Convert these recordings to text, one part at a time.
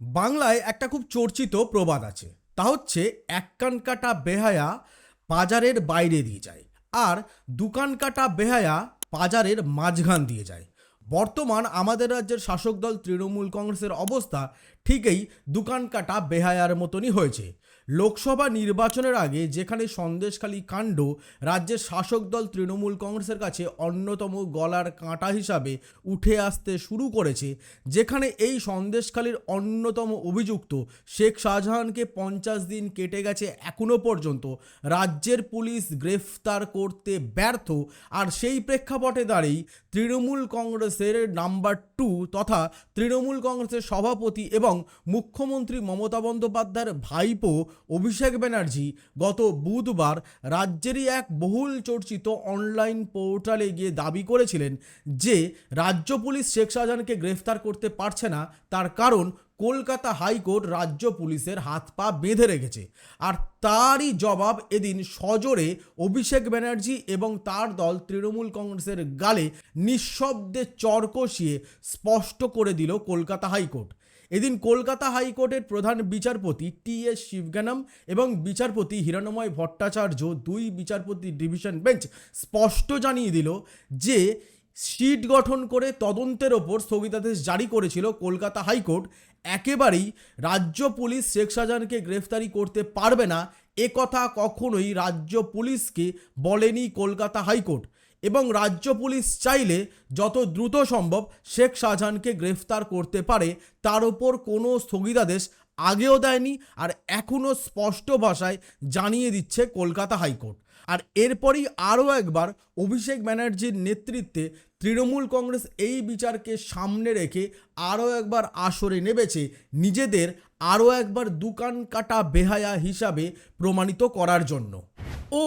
বাংলায় একটা খুব চর্চিত প্রবাদ আছে। তা হচ্ছে, এক কান কাটা বেহায়া বাজারের বাইরে দিয়ে যায় আর দুকান কাটা বেহায়া বাজারের মাঝখান দিয়ে যায়। বর্তমান আমাদের রাজ্যের শাসক দল তৃণমূল কংগ্রেসের অবস্থা ঠিকই দুকান কাটা বেহায়ার মতনই হয়েছে। লোকসভা নির্বাচনের আগে যেখানে সন্দেশখালী কাণ্ড, রাজ্যের শাসক দল তৃণমূল কংগ্রেসের কাছে অন্যতম গলার কাঁটা হিসাবে উঠে আসতে শুরু করেছে, যেখানে এই সন্দেশখালীর অন্যতম অভিযুক্ত শেখ শাহজাহানকে পঞ্চাশ দিন কেটে গেছে এখনও পর্যন্ত। রাজ্যের পুলিশ গ্রেফতার করতে ব্যর্থ, আর সেই প্রেক্ষাপটে দাঁড়িয়েই তৃণমূল কংগ্রেসের নাম্বার টু তথা তৃণমূল কংগ্রেসের সভাপতি এবং মুখ্যমন্ত্রী মমতা বন্দ্যোপাধ্যায়ের ভাইপো অভিষেক ব্যানার্জি গত বুধবার রাজ্যেরই এক বহুল চর্চিত অনলাইন পোর্টালে গিয়ে দাবি করেছিলেন যে রাজ্য পুলিশ শেখ শাহজাহানকে গ্রেফতার করতে পারছে না। তার কারণ কলকাতা হাইকোর্ট রাজ্য পুলিশের হাত পা বেঁধে রেখেছে। আর তারই জবাব এদিন সজোরে অভিষেক ব্যানার্জি এবং তার দল তৃণমূল কংগ্রেসের গালে নিঃশব্দে চর কষিয়ে স্পষ্ট করে দিল কলকাতা হাইকোর্ট। এদিন কলকাতা হাইকোর্টের প্রধান বিচারপতি টি এস শিবগানম এবং বিচারপতি হিরণময় ভট্টাচার্য দুই বিচারপতি ডিভিশন বেঞ্চ স্পষ্ট জানিয়ে দিল যে সিট গঠন করে তদন্তের ওপর স্থগিতাদেশ জারি করেছিল কলকাতা হাইকোর্ট। একেবারেই রাজ্য পুলিশ শেখ শাহজাহানকে গ্রেফতারি করতে পারবে না একথা কখনোই রাজ্য পুলিশকে বলেনি কলকাতা হাইকোর্ট। এবং রাজ্য পুলিশ চাইলে যত দ্রুত সম্ভব শেখ শাহজাহানকে গ্রেফতার করতে পারে, তার ওপর কোনো স্থগিতাদেশ আগেও দেয়নি আর এখনও স্পষ্ট ভাষায় জানিয়ে দিচ্ছে কলকাতা হাইকোর্ট। আর এরপরই আরও একবার অভিষেক ব্যানার্জির নেতৃত্বে তৃণমূল কংগ্রেস এই বিচারকে সামনে রেখে আরও একবার আসরে নেমেছে। নিজেদের আরও একবার দোকান কাটা বেহায়া হিসাবে প্রমাণিত করার জন্য। ও,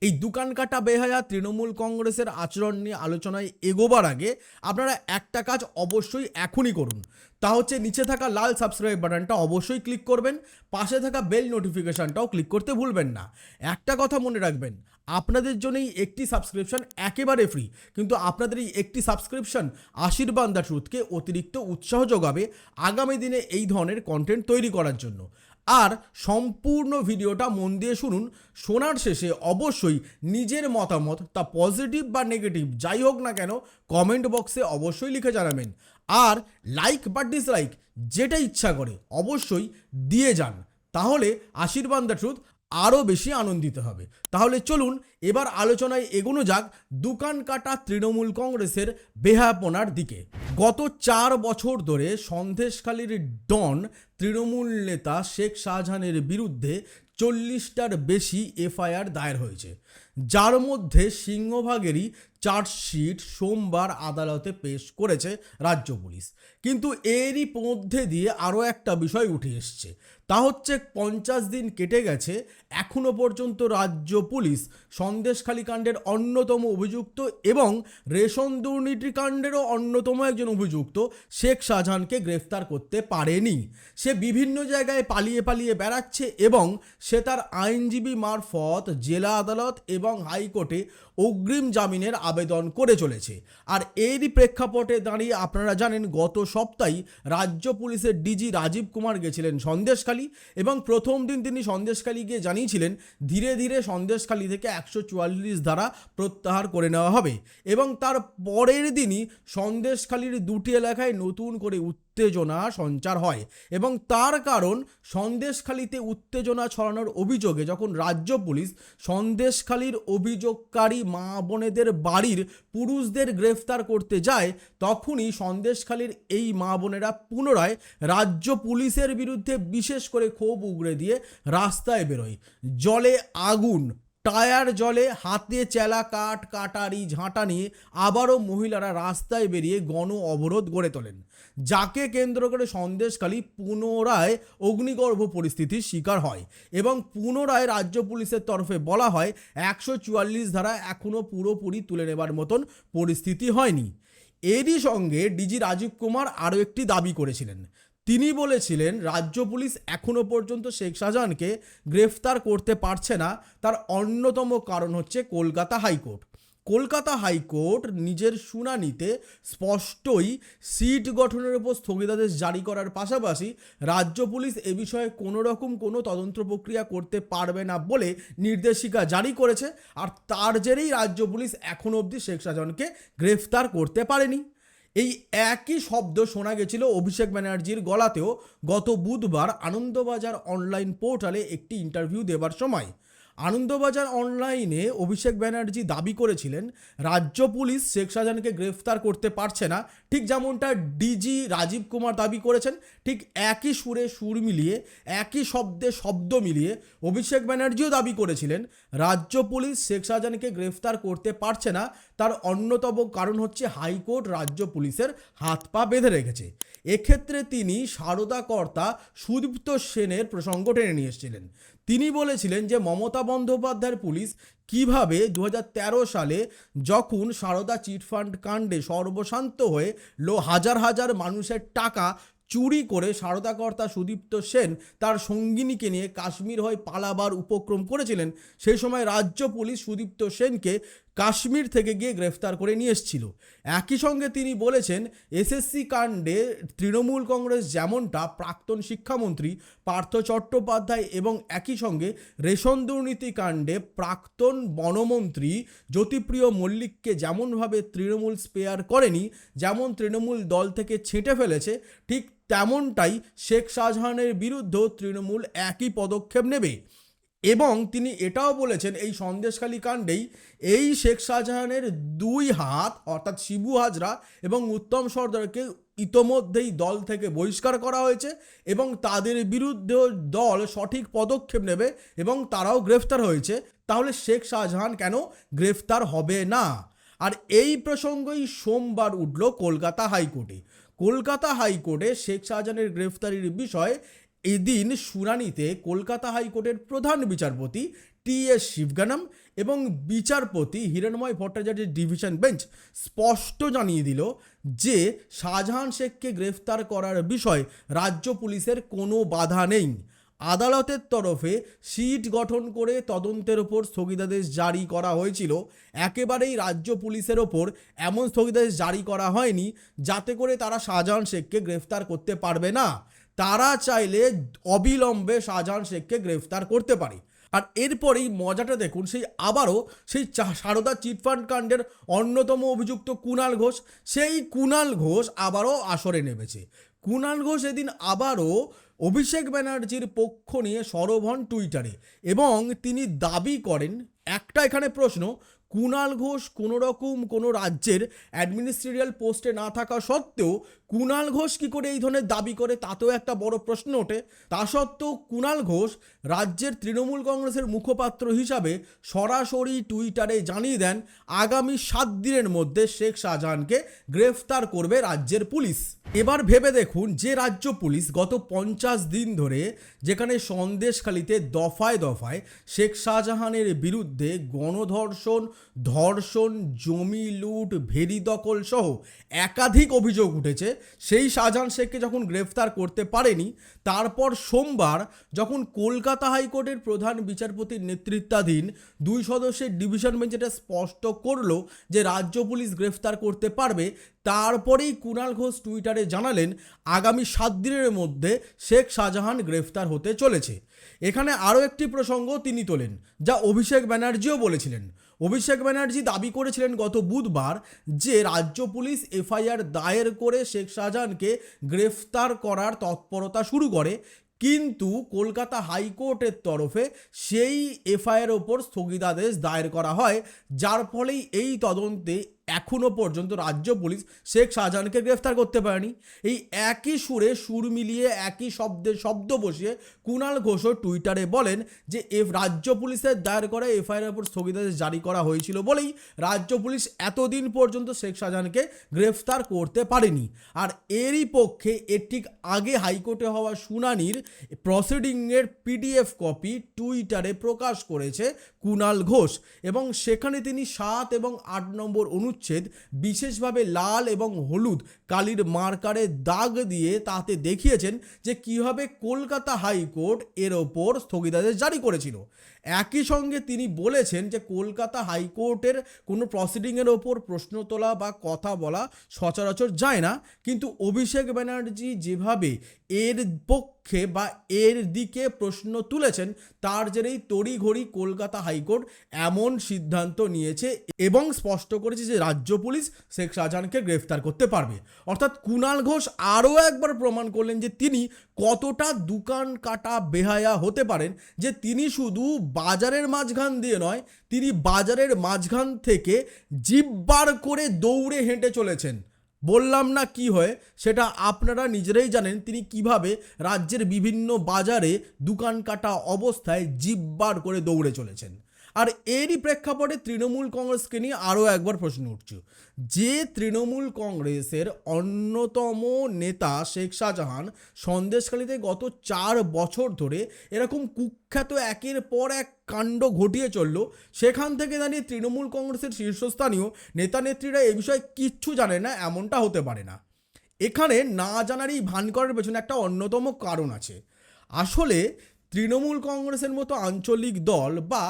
এই দোকান কাটা বেহায়া তৃণমূল কংগ্রেসের আচরণ নিয়ে আলোচনায় এগোবার আগে আপনারা একটা কাজ অবশ্যই এখনই করুন। তা হচ্ছে নিচে থাকা লাল সাবস্ক্রাইব বাটনটা অবশ্যই ক্লিক করবেন, পাশে থাকা বেল নোটিফিকেশনটাও ক্লিক করতে ভুলবেন না। একটা কথা মনে রাখবেন আপনাদের জন্যই একটি সাবস্ক্রিপশন একেবারে ফ্রি কিন্তু আপনাদের এই একটি সাবস্ক্রিপশন আশীর্বাদ দ্য ট্রুথকে অতিরিক্ত উৎসাহ যোগাবে আগামী দিনে এই ধরনের কন্টেন্ট তৈরি করার জন্য। আর সম্পূর্ণ ভিডিওটা মন দিয়ে শুনুন, শোনার শেষে অবশ্যই নিজের মতামত, তা পজিটিভ বা নেগেটিভ যাই হোক না কেন কমেন্ট বক্সে অবশ্যই লিখে জানাবেন। আর লাইক বা ডিসলাইক যেটা ইচ্ছা করে, অবশ্যই দিয়ে যান। তাহলে আশীর্বাদ দ্য ট্রুথ আরও বেশি আনন্দিত হবে। তাহলে চলুন, এবার আলোচনায় এগোনো যাক দোকান কাটা তৃণমূল কংগ্রেসের বেহাপনার দিকে। গত চার বছর ধরে সন্দেশখালীর ডন তৃণমূল নেতা শেখ শাহজাহানের বিরুদ্ধে চল্লিশটার বেশি এফআইআর দায়ের হয়েছে। যার মধ্যে সিংহভাগেরই চার্জশিট সোমবার আদালতে পেশ করেছে রাজ্য পুলিশ। কিন্তু এরই মধ্যে দিয়ে আরও একটা বিষয় উঠে এসছে। তা হচ্ছে পঞ্চাশ দিন কেটে গেছে এখনও পর্যন্ত রাজ্য পুলিশ সন্দেশখালী কাণ্ডের অন্যতম অভিযুক্ত এবং রেশন দুর্নীতি কাণ্ডেরও অন্যতম একজন অভিযুক্ত শেখ শাহজাহানকে গ্রেফতার করতে পারেনি। সে বিভিন্ন জায়গায় পালিয়ে পালিয়ে বেড়াচ্ছে এবং সে তার আইনজীবী মারফত জেলা আদালত এবং হাইকোর্টে অগ্রিম জামিনের আবেদন করে চলেছে। আর এরই প্রেক্ষাপটে দাঁড়িয়ে আপনারা জানেন, গত সপ্তাহে রাজ্য পুলিশের ডিজি রাজীব কুমার গেছিলেন সন্দেশখালী। এবং প্রথম দিন তিনি সন্দেশখালী গিয়ে জানিয়েছিলেন, ধীরে ধীরে সন্দেশখালী থেকে একশো চুয়াল্লিশ ধারা প্রত্যাহার করে নেওয়া হবে এবং তার পরের দিনই সন্দেশখালীর দুটি এলাকায় নতুন করে উত্তেজনা সঞ্চার হয় এবং তার কারণ সন্দেশখালীতে উত্তেজনা ছড়ানোর অভিযোগে যখন রাজ্য পুলিশ সন্দেশখালীর অভিযোগকারী মা বোনেদের বাড়ির পুরুষদের গ্রেফতার করতে যায়, তখনই সন্দেশখালীর এই মা বোনেরা পুনরায় রাজ্য পুলিশের বিরুদ্ধে বিশেষ করে ক্ষোভ উগড়ে দিয়ে রাস্তায় বেরোয়। জলে আগুন টায়ার জলে হাতে চেলা কাঠ, কাটারি, ঝাঁটা নিয়ে আবারও মহিলারা রাস্তায় বেরিয়ে গণ অবরোধ গড়ে তোলেন। যাকে কেন্দ্র করে সন্দেশখালী পুনরায় অগ্নিগর্ভ পরিস্থিতির শিকার হয় এবং পুনরায় রাজ্য পুলিশের তরফে বলা হয় একশো চুয়াল্লিশ ধারা এখনও পুরোপুরি তুলে নেবার মতন পরিস্থিতি হয়নি। এরই সঙ্গে ডিজি রাজীব কুমার আরও একটি দাবি করেছিলেন। তিনি বলেছিলেন, রাজ্য পুলিশ এখনও পর্যন্ত শেখ শাহজাহানকে গ্রেফতার করতে পারছে না। তার অন্যতম কারণ হচ্ছে কলকাতা হাইকোর্ট। কলকাতা হাইকোর্ট নিজের শুনানিতে স্পষ্টই সিট গঠনের উপর স্থগিতাদেশ জারি করার পাশাপাশি রাজ্য পুলিশ এ বিষয়ে কোনো রকম কোনো তদন্ত প্রক্রিয়া করতে পারবে না বলে নির্দেশিকা জারি করেছে। আর তার জেরেই রাজ্য পুলিশ এখনও অবধি শেখ শাহজাহানকে গ্রেফতার করতে পারেনি। এই একই শব্দ শোনা গেছিল অভিষেক ব্যানার্জির গলাতেও গত বুধবার আনন্দবাজার অনলাইন পোর্টালে একটি ইন্টারভিউ দেবার সময়। আনন্দবাজার অনলাইনে অভিষেক ব্যানার্জি দাবি করেছিলেন, রাজ্য পুলিশ শেখ শাহজাহানকে গ্রেফতার করতে পারছে না। ঠিক যেমনটা ডিজি রাজীব কুমার দাবি করেছেন, ঠিক একই সুরে সুর মিলিয়ে, একই শব্দে শব্দ মিলিয়ে অভিষেক ব্যানার্জিও দাবি করেছিলেন, রাজ্য পুলিশ শেখ শাহজাহানকে গ্রেফতার করতে পারছে না। তার অন্যতম কারণ হচ্ছে হাইকোর্ট রাজ্য পুলিশের হাত পা বেঁধে রেখেছে। এক্ষেত্রে তিনি সারদা কর্তা সুদীপ্ত সেনের প্রসঙ্গ টেনে নিয়ে এসেছিলেন। তিনি বলেছিলেন যে মমতা বন্দ্যোপাধ্যায়ের পুলিশ কীভাবে দু হাজার তেরো সালে যখন সারদা চিটফান্ড কাণ্ডে সর্বশান্ত হয়ে লো হাজার হাজার মানুষের টাকা চুরি করে সারদাকর্তা সুদীপ্ত সেন তার সঙ্গিনীকে নিয়ে কাশ্মীর হয়ে পালাবার উপক্রম করেছিলেন, সেই সময় রাজ্য পুলিশ সুদীপ্ত সেনকে কাশ্মীর থেকে গিয়ে গ্রেফতার করে নিয়ে এসেছিল। একই সঙ্গে তিনি বলেছেন এসএসসি কাণ্ডে তৃণমূল কংগ্রেস যেমনটা প্রাক্তন শিক্ষামন্ত্রী পার্থ চট্টোপাধ্যায় এবং একই সঙ্গে রেশন দুর্নীতি কাণ্ডে প্রাক্তন বনমন্ত্রী জ্যোতিপ্রিয় মল্লিককে যেমনভাবে তৃণমূল স্পেয়ার করেনি, যেমন তৃণমূল দল থেকে ছেঁটে ফেলেছে, ঠিক তেমনটাই শেখ শাহজাহানের বিরুদ্ধেও তৃণমূল একই পদক্ষেপ নেবে। এবং তিনি এটাও বলেছেন, এই সন্দেশখালী কাণ্ডেই এই শেখ শাহজাহানের দুই হাত, অর্থাৎ শিবু হাজরা এবং উত্তম সর্দারকে ইতোমধ্যেই দল থেকে বহিষ্কার করা হয়েছে এবং তাদের বিরুদ্ধেও দল সঠিক পদক্ষেপ নেবে এবং তারাও গ্রেফতার হয়েছে। তাহলে শেখ শাহজাহান কেন গ্রেফতার হবে না? আর এই প্রসঙ্গই সোমবার উঠল কলকাতা হাইকোর্টে। কলকাতা হাইকোর্টে শেখ শাহজাহানের গ্রেফতারির বিষয়ে এদিন শুনানিতে কলকাতা হাইকোর্টের প্রধান বিচারপতি টি এস শিবগানম এবং বিচারপতি হিরণময় ভট্টাচার্যের ডিভিশন বেঞ্চ স্পষ্ট জানিয়ে দিল যে শাহজাহান শেখকে গ্রেফতার করার বিষয় রাজ্য পুলিশের কোনো বাধা নেই। আদালতের তরফে সিট গঠন করে তদন্তের ওপর স্থগিতাদেশ জারি করা হয়েছিল। একেবারেই রাজ্য পুলিশের ওপর এমন স্থগিতাদেশ জারি করা হয়নি যাতে করে তারা শাহজাহান শেখকে গ্রেফতার করতে পারবে না। তারা চাইলে অবিলম্বে শাহজাহান শেখকে গ্রেফতার করতে পারে। আর এরপরেই মজাটা দেখুন, সেই আবারও সেই সারদা চিটফান্ড কাণ্ডের অন্যতম অভিযুক্ত কুণাল ঘোষ। সেই কুণাল ঘোষ আবারও আসরে নেমেছে। কুণাল ঘোষ এদিন আবারও অভিষেক ব্যানার্জির পক্ষ নিয়ে সরব হন টুইটারে এবং তিনি দাবি করেন, একটা এখানে প্রশ্ন কুণাল ঘোষ কোনো রকম কোনো রাজ্যের অ্যাডমিনিস্ট্রেটিয়াল পোস্টে না থাকা সত্ত্বেও কুণাল ঘোষ কী করে এই ধরনের দাবি করে? তাতেও একটা বড় প্রশ্ন ওঠে। তা সত্ত্বেও কুণাল ঘোষ রাজ্যের তৃণমূল কংগ্রেসের মুখপাত্র হিসাবে সরাসরি টুইটারে জানিয়ে দেন, আগামী সাত দিনের মধ্যে শেখ শাহজাহানকে গ্রেফতার করবে রাজ্যের পুলিশ। এবার ভেবে দেখুন, যে রাজ্য পুলিশ গত পঞ্চাশ দিন ধরে যেখানে সন্দেশখালিতে দফায় দফায় শেখ শাহজাহানের বিরুদ্ধে গণধর্ষণ, ধর্ষণ, জমি লুট ভেরি দখল সহ একাধিক অভিযোগ উঠেছে সেই শাহজাহান শেখকে যখন গ্রেফতার করতে পারেনি, তারপর সোমবার যখন কলকাতা হাইকোর্টের প্রধান বিচারপতির নেতৃত্বাধীন দুই সদস্যের ডিভিশন বেঞ্চ এটা স্পষ্ট করল যে রাজ্য পুলিশ গ্রেফতার করতে পারবে, তারপরেই কুণাল ঘোষ টুইটারে জানালেন, আগামী সাত দিনের মধ্যে শেখ শাহজাহান গ্রেফতার হতে চলেছে। এখানে আরও একটি প্রসঙ্গ তিনি তোলেন, যা অভিষেক ব্যানার্জিও বলেছিলেন। অভিষেক ব্যানার্জি দাবি করেছিলেন গত বুধবার যে রাজ্য পুলিশ এফআইআর দায়ের করে শেখ শাহজাহানকে গ্রেফতার করার তৎপরতা শুরু করে, কিন্তু কলকাতা হাইকোর্টের তরফে সেই এফআইআর ওপর স্থগিতাদেশ দায়ের করা হয়, যার ফলেই এই তদন্তে এখনও পর্যন্ত রাজ্য পুলিশ শেখ শাহজাহানকে গ্রেফতার করতে পারেনি। এই একই সুরে সুর মিলিয়ে একই শব্দে শব্দ বসিয়ে কুণাল ঘোষও টুইটারে বলেন যে, এফ, রাজ্য পুলিশের দায়ের করা এফআইআর ওপর স্থগিতাদেশ জারি করা হয়েছিল বলেই রাজ্য পুলিশ এতদিন পর্যন্ত শেখ শাহজাহানকে গ্রেফতার করতে পারেনি। আর এরই পক্ষে এর ঠিক আগে হাইকোর্টে হওয়া শুনানির প্রসিডিংয়ের পিডিএফ কপি টুইটারে প্রকাশ করেছে কুণাল ঘোষ এবং সেখানে তিনি সাত এবং আট নম্বর অনুচ্ছেদ অনুচ্ছেদ বিশেষভাবে লাল এবং হলুদ কালির মার্কারে দাগ দিয়ে তাতে দেখিয়েছেন যে কীভাবে কলকাতা হাইকোর্ট এর ওপর স্থগিতাদেশ জারি করেছিল। একই সঙ্গে তিনি বলেছেন যে কলকাতা হাইকোর্টের কোনো প্রসিডিংয়ের ওপর প্রশ্ন তোলা বা কথা বলা সচরাচর যায় না। কিন্তু অভিষেক ব্যানার্জি যেভাবে এর পক্ষে বা এর দিকে প্রশ্ন তুলেছেন, তার জেরেই তড়িঘড়ি কলকাতা হাইকোর্ট এমন সিদ্ধান্ত নিয়েছে এবং স্পষ্ট করেছে যে রাজ্য পুলিশ শেখ শাহজাহানকে গ্রেফতার করতে পারবে। অর্থাৎ কুণাল ঘোষ আরও একবার প্রমাণ করলেন যে তিনি কতটা দোকান কাটা বেহায়া হতে পারেন, যে তিনি শুধু বাজারের মাঝখান দিয়ে নয়, তিনি বাজারের মাঝখান থেকে জিপ বার করে দৌড়ে হেঁটে চলেছেন। বললাম না কি হয়, সেটা আপনারা নিজেরাই জানেন, তিনি কীভাবে রাজ্যের বিভিন্ন বাজারে দোকান কাটা অবস্থায় জিপ বার করে দৌড়ে চলেছেন। আর এরই প্রেক্ষাপটে তৃণমূল কংগ্রেসকে নিয়ে আরও একবার প্রশ্ন উঠছে। যে তৃণমূল কংগ্রেসের অন্যতম নেতা শেখ শাহজাহান সন্দেশখালীতে গত চার বছর ধরে এরকম কুখ্যাত একের পর এক কাণ্ড ঘটিয়ে চলল। সেখান থেকে দাঁড়িয়ে তৃণমূল কংগ্রেসের শীর্ষস্থানীয় নেতা নেত্রীরা এ বিষয়ে কিচ্ছু জানে না, এমনটা হতে পারে না। এখানে না জানার এই ভান করার পেছনে একটা অন্যতম কারণ আছে। আসলে তৃণমূল কংগ্রেসের মতো আঞ্চলিক দল বা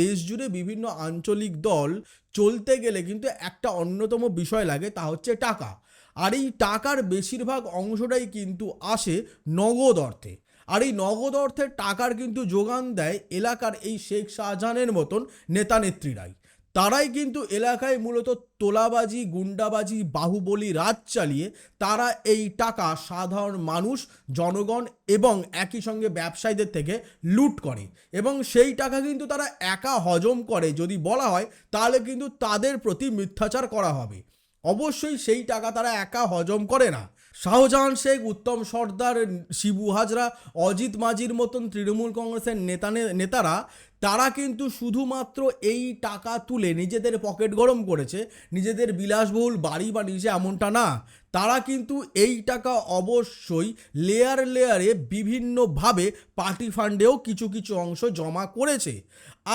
দেশ জুড়ে বিভিন্ন আঞ্চলিক দল চলতে গেলে কিন্তু একটা অন্যতম বিষয় লাগে, তা হচ্ছে টাকা। আর এই টাকার বেশিরভাগ অংশটাই কিন্তু আসে নগদ অর্থে। আর এই নগদ অর্থের টাকার কিন্তু যোগান দেয় এলাকার এই শেখ শাহজাহানের মতন নেতা নেত্রীরাই তারাই কিন্তু এলাকায় মূলত তোলাবাজি, গুন্ডাবাজি, বাহুবলী রাজ চালিয়ে তারা এই টাকা সাধারণ মানুষ, জনগণ এবং একই সঙ্গে ব্যবসায়ীদের থেকে লুট করে এবং সেই টাকা কিন্তু তারা একা হজম করে। যদি বলা হয়, তাহলে কিন্তু তাদের প্রতি মিথ্যাচার করা হবে। অবশ্যই সেই টাকা তারা একা হজম করে না। শাহজাহান শেখ, উত্তম সর্দার, শিবু হাজরা, অজিত মাঝির মতন তৃণমূল কংগ্রেসের নেতা নেতারা তারা কিন্তু শুধুমাত্র এই টাকা তুলে নিজেদের পকেট গরম করেছে, নিজেদের বিলাসবহুল বাড়ি বানিয়েছে এমনটা না। তারা কিন্তু এই টাকা অবশ্যই লেয়ার লেয়ারে বিভিন্নভাবে পার্টি ফান্ডেও কিছু কিছু অংশ জমা করেছে।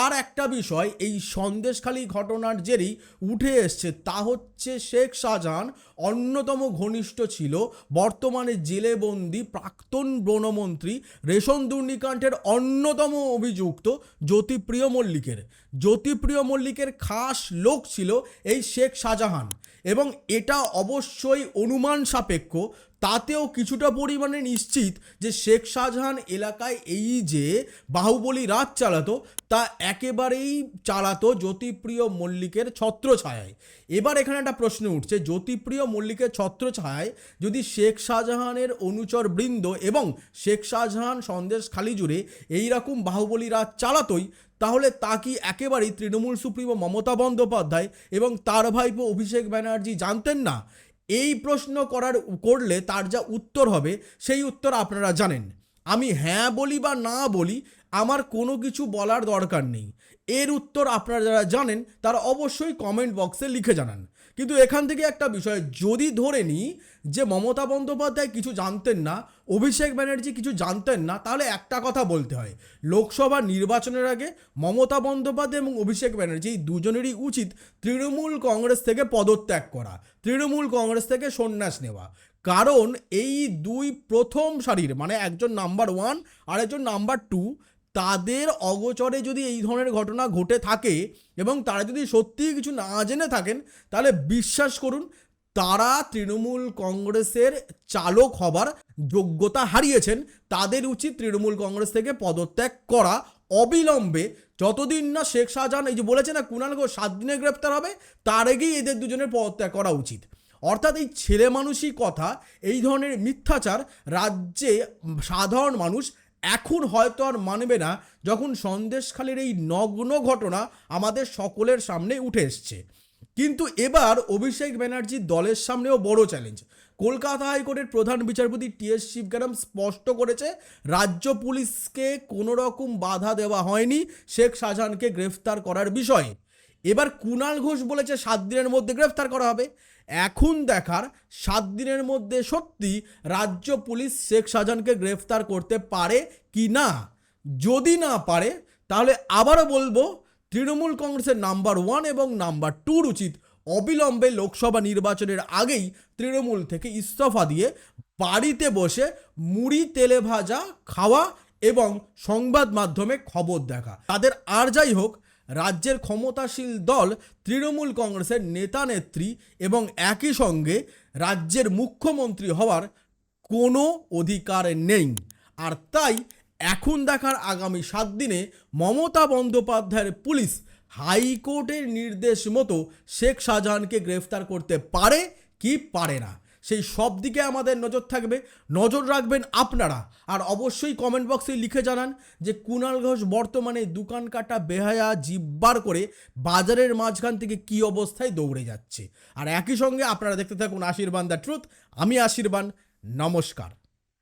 আর একটা বিষয়, এই সন্দেশখালী ঘটনার জেরেই উঠে এসছে, তা হচ্ছে শেখ শাহজাহান অন্যতম ঘনিষ্ঠ ছিল, বর্তমানে জেলে বন্দি প্রাক্তন বনমন্ত্রী রেশন দুর্নীকাণ্ডের অন্যতম অভিযুক্ত জ্যোতিপ্রিয় মল্লিকের। জ্যোতিপ্রিয় মল্লিকের খাস লোক ছিল এই শেখ শাহজাহান এবং এটা অবশ্যই অনুমান সাপেক্ষ তাতেও কিছুটা পরিমাণে নিশ্চিত যে শেখ শাহজাহান এলাকায় এই যে বাহুবলী রাত চালাতো, তা একেবারেই চালাতো জ্যোতিপ্রিয় মল্লিকের ছত্রছায়ায়। এবার এখানে একটা প্রশ্ন উঠছে, জ্যোতিপ্রিয় মল্লিকের ছত্রছায়ায় যদি শেখ শাহজাহানের অনুচর বৃন্দ এবং শেখ শাহজাহান সন্দেশ খালি জুড়ে এইরকম বাহুবলী রাত চালাতোই, তাহলে তা কি একেবারেই তৃণমূল সুপ্রিমো মমতা বন্দ্যোপাধ্যায় এবং তার ভাইপো অভিষেক ব্যানার্জি জানতেন না? এই প্রশ্ন করার, করলে তার যা উত্তর হবে, সেই উত্তর আপনারা জানেন। আমি হ্যাঁ বলি বা না বলি, আমার কোনো কিছু বলার দরকার নেই। এর উত্তর আপনারা যারা জানেন, তারা অবশ্যই কমেন্ট বক্সে লিখে জানান। কিন্তু এখান থেকে একটা বিষয়, যদি ধরে নিই যে মমতা বন্দ্যোপাধ্যায় কিছু জানতেন না, অভিষেক ব্যানার্জি কিছু জানতেন না, তাহলে একটা কথা বলতে হয়। লোকসভা নির্বাচনের আগে মমতা বন্দ্যোপাধ্যায় এবং অভিষেক ব্যানার্জি এই দুজনেরই উচিত তৃণমূল কংগ্রেস থেকে পদত্যাগ করা, তৃণমূল কংগ্রেস থেকে সন্ন্যাস নেওয়া। কারণ এই দুই প্রথম সারির মানে একজন নাম্বার ওয়ান আর একজন নাম্বার টু তাদের অগোচরে যদি এই ধরনের ঘটনা ঘটে থাকে এবং তারা যদি সত্যিই কিছু না জেনে থাকেন, তাহলে বিশ্বাস করুন, তারা তৃণমূল কংগ্রেসের চালক হবার যোগ্যতা হারিয়েছেন। তাদের উচিত তৃণমূল কংগ্রেস থেকে পদত্যাগ করা অবিলম্বে। যতদিন না শেখ শাহজাহান, এই যে বলেছে না কুণাল ঘোষ সাত দিনে গ্রেপ্তার হবে, তার আগেই এদের দুজনের পদত্যাগ করা উচিত। অর্থাৎ এই ছেলে মানুষই কথা, এই ধরনের মিথ্যাচার রাজ্যে সাধারণ মানুষ এখন হয়তো আর মানবে না যখন সন্দেশখালীর এই নগ্ন ঘটনা আমাদের সকলের সামনে উঠে এসছে। কিন্তু এবার অভিষেক ব্যানার্জির দলের সামনেও বড় চ্যালেঞ্জ কলকাতা হাইকোর্টের প্রধান বিচারপতি টি এস শিবগারাম স্পষ্ট করেছে, রাজ্য পুলিশকে কোনো রকম বাধা দেওয়া হয়নি শেখ শাহজাহানকে গ্রেফতার করার বিষয়ে। এবার কুণাল ঘোষ বলেছে, সাত দিনের মধ্যে গ্রেফতার করা হবে। এখন দেখার সাত দিনের মধ্যে সত্যি রাজ্য পুলিশ শেখ শাহজাহানকে গ্রেফতার করতে পারে কি না? যদি না পারে, তাহলে আবারও বলব তৃণমূল কংগ্রেসের নাম্বার ওয়ান এবং নাম্বার টুর উচিত অবিলম্বে লোকসভা নির্বাচনের আগেই তৃণমূল থেকে ইস্তফা দিয়ে বাড়িতে বসে মুড়ি, তেলে ভাজা, খাওয়া এবং সংবাদ মাধ্যমে খবর দেখা। তাদের আর যাই হোক রাজ্যের ক্ষমতাশীল দল তৃণমূল কংগ্রেসের নেতা নেত্রী এবং একই সঙ্গে রাজ্যের মুখ্যমন্ত্রী হওয়ার কোনো অধিকার নেই। আর তাই এখন দেখার আগামী সাত দিনে মমতা বন্দ্যোপাধ্যায়ের পুলিশ হাইকোর্টের নির্দেশ মতো শেখ শাহজাহানকে গ্রেফতার করতে পারে কি পারে না? সেই সব দিকে আমাদের নজর থাকবে। নজর রাখবেন আপনারা। আর অবশ্যই কমেন্ট বক্সে লিখে জানান যে কুণাল ঘোষ বর্তমানে দোকান কাটা বেহায়া জিব্বার করে বাজারের মাঝখান থেকে কি অবস্থায় দৌড়ে যাচ্ছে। আর একই সঙ্গে আপনারা দেখতে থাকুন আশীর্বাদ দ্য ট্রুথ। আমি আশীর্বাদ নমস্কার।